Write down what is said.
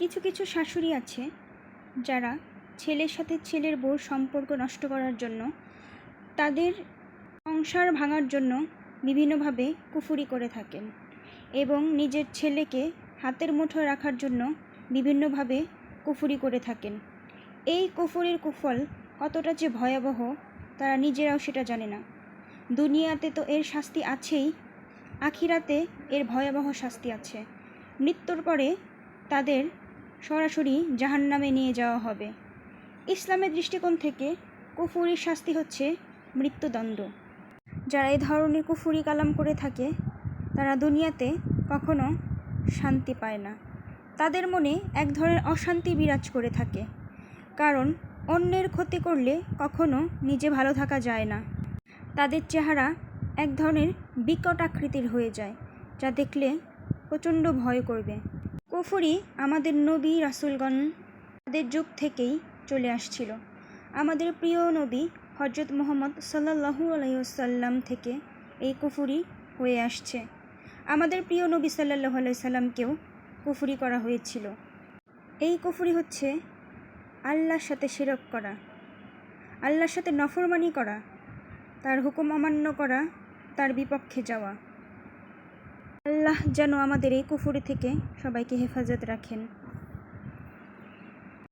কিছু কিছু শাশুড়ি আছে যারা ছেলের সাথে ছেলের বউর সম্পর্ক নষ্ট করার জন্য, তাদের সংসার ভাঙার জন্য বিভিন্নভাবে কুফুরি করে থাকেন এবং নিজের ছেলেকে হাতের মুঠোয় রাখার জন্য বিভিন্নভাবে কুফুরি করে থাকেন। এই কুফুরির কুফল কতটা যে ভয়াবহ, তারা নিজেরাও সেটা জানে না। দুনিয়াতে তো এর শাস্তি আছেই, আখিরাতে এর ভয়াবহ শাস্তি আছে। মৃত্যুর পরে তাদের সরাসরি জাহান্নামে নিয়ে যাওয়া হবে। ইসলামের দৃষ্টিকোণ থেকে কুফুরির শাস্তি হচ্ছে মৃত্যুদণ্ড। যারা এই ধরনের কুফুরি কালাম করে থাকে, তারা দুনিয়াতে কখনো শান্তি পায় না। তাদের মনে এক ধরনের অশান্তি বিরাজ করে থাকে। কারণ, অন্যের ক্ষতি করলে কখনো নিজে ভালো থাকা যায় না। তাদের চেহারা এক ধরনের বিকট আকৃতির হয়ে যায়, যা দেখলে প্রচণ্ড ভয় করবে। কুফুরি আমাদের নবী রাসুলগণ তাদের যুগ থেকেই চলে আসছিল। আমাদের প্রিয় নবী হজরত মোহাম্মদ সাল্লাহু আলাইসাল্লাম থেকে এই কুফুরি হয়ে আসছে। আমাদের প্রিয় নবী সাল্লাহ আলাইসাল্লামকেও কুফুরি করা হয়েছিল। এই কুফুরি হচ্ছে আল্লাহর সাথে শিরক করা, আল্লাহর সাথে নফরমানি করা, তার হুকুম অমান্য করা, তার বিপক্ষে যাওয়া। আল্লাহ যেন আমাদের এই কুফুরি থেকে সবাইকে হেফাজত রাখেন।